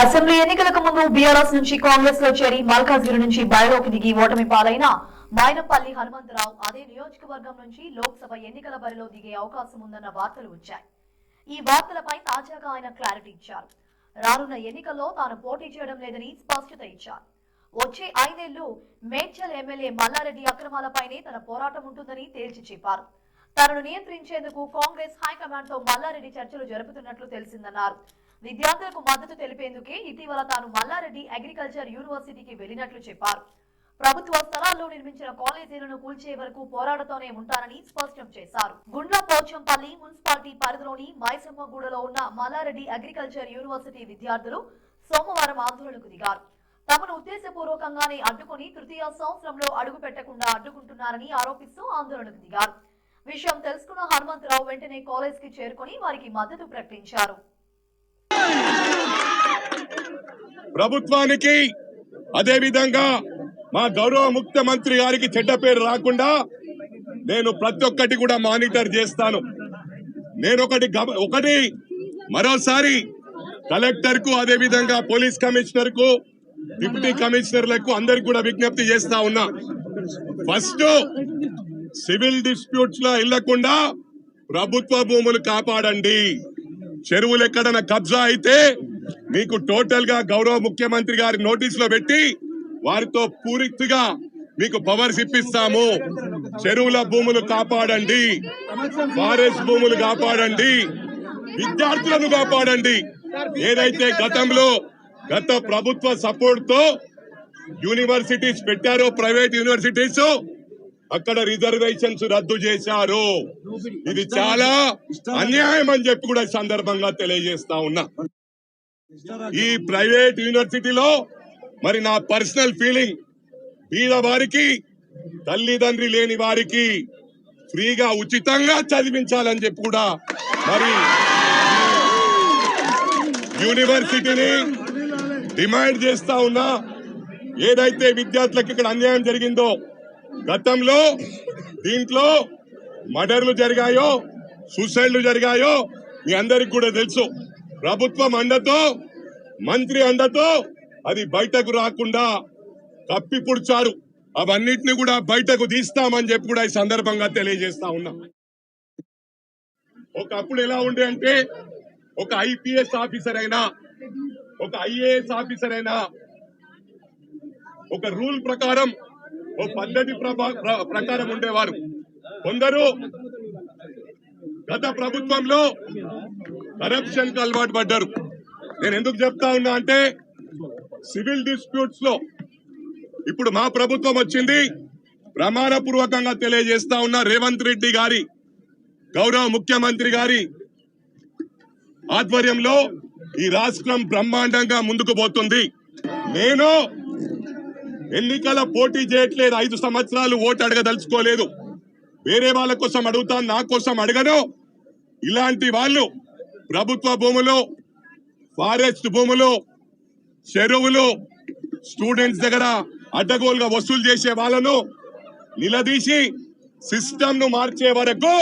Assembly ఎన్నికలకు ముందు BRS నుంచి కాంగ్రెస్లో చేరి మల్కాజ్గిరి నుంచి బయలోకి దిగి ఓటమి పాలైన బైనపల్లి హనుమంతరావు అదే నియోజకవర్గం నుంచి లోక్సభ ఎన్నికల బరిలో దిగే అవకాశం ఉందన్న వార్తలు వచ్చాయి. ఈ వార్తలపై తాజాగా ఆయన క్లారిటీ ఇచ్చారు. రానున్న ఎన్నికల్లో తాను పోటీ చేయడం లేదని స్పష్టత ఇచ్చారు. వచ్చే ఐదేళ్ళు మేడ్చల్ ఎమ్మెల్యే మల్లారెడ్డి అక్రమాలపైనే తన పోరాటం ఉంటుందని తేల్చి చెప్పారు. తనను నియంత్రించేందుకు కాంగ్రెస్ హైకమాండ్తో మల్లారెడ్డి చర్చలు జరుపుతున్నట్లు తెలిసిందన్నారు. విద్యార్థులకు మద్దతు తెలిపేందుకే ఇటీవల తాను మల్లారెడ్డి అగ్రికల్చర్ యూనివర్సిటీకి వెళ్ళినట్లు చెప్పారు. ప్రభుత్వ స్థలాల్లో నిర్మించిన కాలేజీలను కూల్చే వరకు పోరాడుతూనే ఉంటానని స్పష్టం చేశారు. గుండ్ల పోచంపల్లి మున్సిపాలిటీ పరిధిలోని మైసమ్మగూడలో ఉన్న మల్లారెడ్డి అగ్రికల్చర్ యూనివర్సిటీ విద్యార్థులు సోమవారం ఆందోళనకు దిగారు. తమను ఉద్దేశపూర్వకంగానే అడ్డుకుని తృతీయ సంవత్సరంలో అడుగు పెట్టకుండా అడ్డుకుంటున్నారని ఆరోపిస్తూ ఆందోళనకు దిగారు. విషయం తెలుసుకున్న హనుమంతరావు వెంటనే కాలేజ్కి చేరుకుని వారికి మద్దతు ప్రకటించారు. ప్రభుత్వానికి అదేవిధంగా మా గౌరవ ముఖ్యమంత్రి గారికి చెడ్డ పేరు రాకుండా నేను ప్రతి ఒక్కటి కూడా మానిటర్ చేస్తాను. నేను ఒకటి ఒకటి మరోసారి కలెక్టర్కు అదేవిధంగా పోలీస్ కమిషనర్కు డిప్యూటీ కమిషనర్లకు అందరికి కూడా విజ్ఞప్తి చేస్తా ఉన్నా. ఫస్ట్ సివిల్ డిస్ప్యూట్స్లో వెళ్ళకుండా ప్రభుత్వ భూములు కాపాడండి. చెరువులు ఎక్కడైనా కబ్జా అయితే మీకు టోటల్గా గౌరవ ముఖ్యమంత్రి గారి నోటీస్లో పెట్టి వారితో పూర్తిగా మీకు పవర్స్ ఇప్పిస్తాము. చెరువుల భూములు కాపాడండి. ఫారెస్ట్ భూములు కాపాడండి. విద్యార్థులను కాపాడండి. ఏదైతే గతంలో గత ప్రభుత్వ సపోర్ట్తో యూనివర్సిటీస్ పెట్టారో ప్రైవేట్ యూనివర్సిటీస్ అక్కడ రిజర్వేషన్స్ రద్దు చేశారు. ఇది చాలా అన్యాయం అని చెప్పి కూడా సందర్భంగా తెలియజేస్తా ఉన్నా. ఈ ప్రైవేట్ యూనివర్సిటీలో మరి నా పర్సనల్ ఫీలింగ్ బీద వారికి తల్లిదండ్రి లేని వారికి ఫ్రీగా ఉచితంగా చదివించాలని చెప్పి కూడా మరి యూనివర్సిటీని డిమాండ్ చేస్తా ఉన్నా. ఏదైతే విద్యార్థులకు ఇక్కడ అన్యాయం జరిగిందో గతంలో దీంట్లో మర్డర్లు జరిగాయో సూసైడ్లు జరిగాయో మీ అందరికి కూడా తెలుసు. ప్రభుత్వం అండతో మంత్రి అండతో అది బయటకు రాకుండా కప్పిపుడ్చారు అవన్నిటిని కూడా బయటకు తీస్తామని చెప్పి కూడా ఈ సందర్భంగా తెలియజేస్తా ఉన్నా. ఒకప్పుడు ఎలా ఉండే అంటే ఒక ఐపీఎస్ ఆఫీసర్ అయినా ఒక ఐఏఎస్ ఆఫీసర్ అయినా ఒక రూల్ ప్రకారం ఓ పద్ధతి ప్రకారం ఉండేవారు. కొందరు గత ప్రభుత్వంలో కరప్షన్కు అలవాటు పడ్డారు. నేను ఎందుకు చెప్తా ఉన్నా అంటే సివిల్ డిస్ప్యూట్స్లో ఇప్పుడు మా ప్రభుత్వం వచ్చింది. ప్రమాణపూర్వకంగా తెలియజేస్తా ఉన్న రేవంత్ రెడ్డి గారి గౌరవ ముఖ్యమంత్రి గారి ఆధ్వర్యంలో ఈ రాష్ట్రం బ్రహ్మాండంగా ముందుకు పోతుంది. నేను ఎన్నికల పోటీ చేయట్లేదు. ఐదు సంవత్సరాలు ఓటు అడగదలుచుకోలేదు. వేరే వాళ్ళ కోసం అడుగుతాను నా కోసం అడగను. ఇలాంటి వాళ్ళు ప్రభుత్వ భూములు ఫారెస్ట్ భూములు చెరువులు స్టూడెంట్స్ దగ్గర అడ్డగోలుగా వసూలు చేసే వాళ్ళను నిలదీసి సిస్టమ్ను మార్చే వరకు